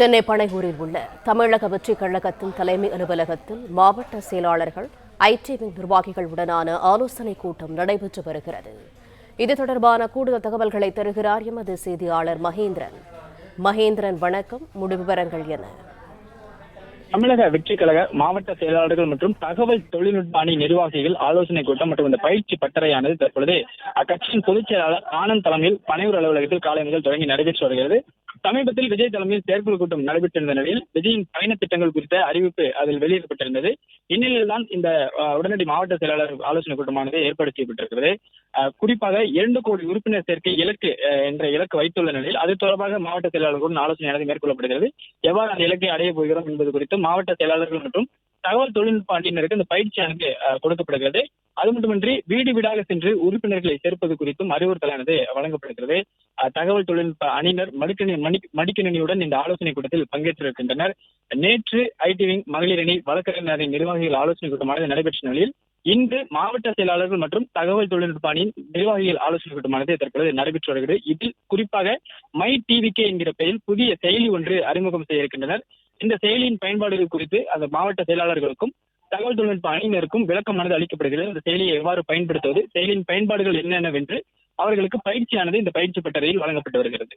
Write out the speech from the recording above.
சென்னை பனையூரில் உள்ள தமிழக வெற்றிக் கழகத்தின் தலைமை அலுவலகத்தில் மாவட்ட செயலாளர்கள் ஐடி விங் நிர்வாகிகளுடனான ஆலோசனைக் கூட்டம் நடைபெற்று வருகிறது. இது தொடர்பான கூடுதல் தகவல்களை தருகிறார் எமது செய்தியாளர் மகேந்திரன். மகேந்திரன் வணக்கம். முழு விவரங்கள் என. தமிழக வெற்றி கழக மாவட்ட செயலாளர்கள் மற்றும் தகவல் தொழில்நுட்ப அணி நிர்வாகிகள் ஆலோசனை கூட்டம் மற்றும் இந்த பயிற்சி பட்டறையானது தற்பொழுது அக்கட்சியின் பொதுச் செயலாளர் ஆனந்த் தலைமையில் பனையூர் அலுவலகத்தில் காலை முதல் தொடங்கி நடைபெற்று வருகிறது. சமீபத்தில் விஜய் தலைமையில் செயற்குழு கூட்டம் நடைபெற்றிருந்த நிலையில் விஜயின் பயண திட்டங்கள் குறித்த அறிவிப்பு அதில் வெளியிடப்பட்டிருந்தது. இந்நிலையில் தான் இந்த உடனடி மாவட்ட செயலாளர் ஆலோசனை கூட்டமானது ஏற்பாடு செய்யப்பட்டிருக்கிறது. குறிப்பாக இரண்டு கோடி உறுப்பினர் சேர்க்கை இலக்கு என்ற இலக்கு வைத்துள்ள நிலையில் அது தொடர்பாக மாவட்ட செயலாளர்களுடன் ஆலோசனை மேற்கொள்ளப்படுகிறது. எவ்வாறு அந்த இலக்கை அடைய போகிறோம் என்பது குறித்து மாவட்ட செயலாளர்கள் மற்றும் தகவல் தொழில்நுட்ப அணியினருக்கு இந்த பயிற்சியானது கொடுக்கப்படுகிறது. அது மட்டுமின்றி வீடு வீடாக சென்று உறுப்பினர்களை சேர்ப்பது குறித்தும் அறிவுறுத்தலானது வழங்கப்படுகிறது. தகவல் தொழில்நுட்ப அணியினர் மடிக்கணி மணி மடிக்கணினியுடன் இந்த ஆலோசனை கூட்டத்தில் பங்கேற்றிருக்கின்றனர். நேற்று ஐடி விங் மகளிர் அணி வழக்கறிஞரின் நிர்வாகிகள் ஆலோசனை கூட்டமானது நடைபெற்ற நிலையில் இன்று மாவட்ட செயலாளர்கள் மற்றும் தகவல் தொழில்நுட்ப அணியின் நிர்வாகிகள் ஆலோசனை கூட்டமானது தற்பொழுது நடைபெற்று வருகிறது. இதில் குறிப்பாக மை டிவிகே என்கிற பெயரில் புதிய செயலி ஒன்று அறிமுகம் செய்ய இருக்கின்றனர் இந்த செயலியின் பயன்பாடுகள் குறித்து அந்த மாவட்ட செயலாளர்களுக்கும் தகவல் தொழில்நுட்ப அணியினருக்கும் விளக்கமானது அளிக்கப்படுகிறது. இந்த செயலியை எவ்வாறு பயன்படுத்துவது செயலியின் பயன்பாடுகள் என்னென்னவென்று அவர்களுக்கு பயிற்சியானது இந்த பயிற்சி பட்டறையில் வழங்கப்பட்டு வருகிறது.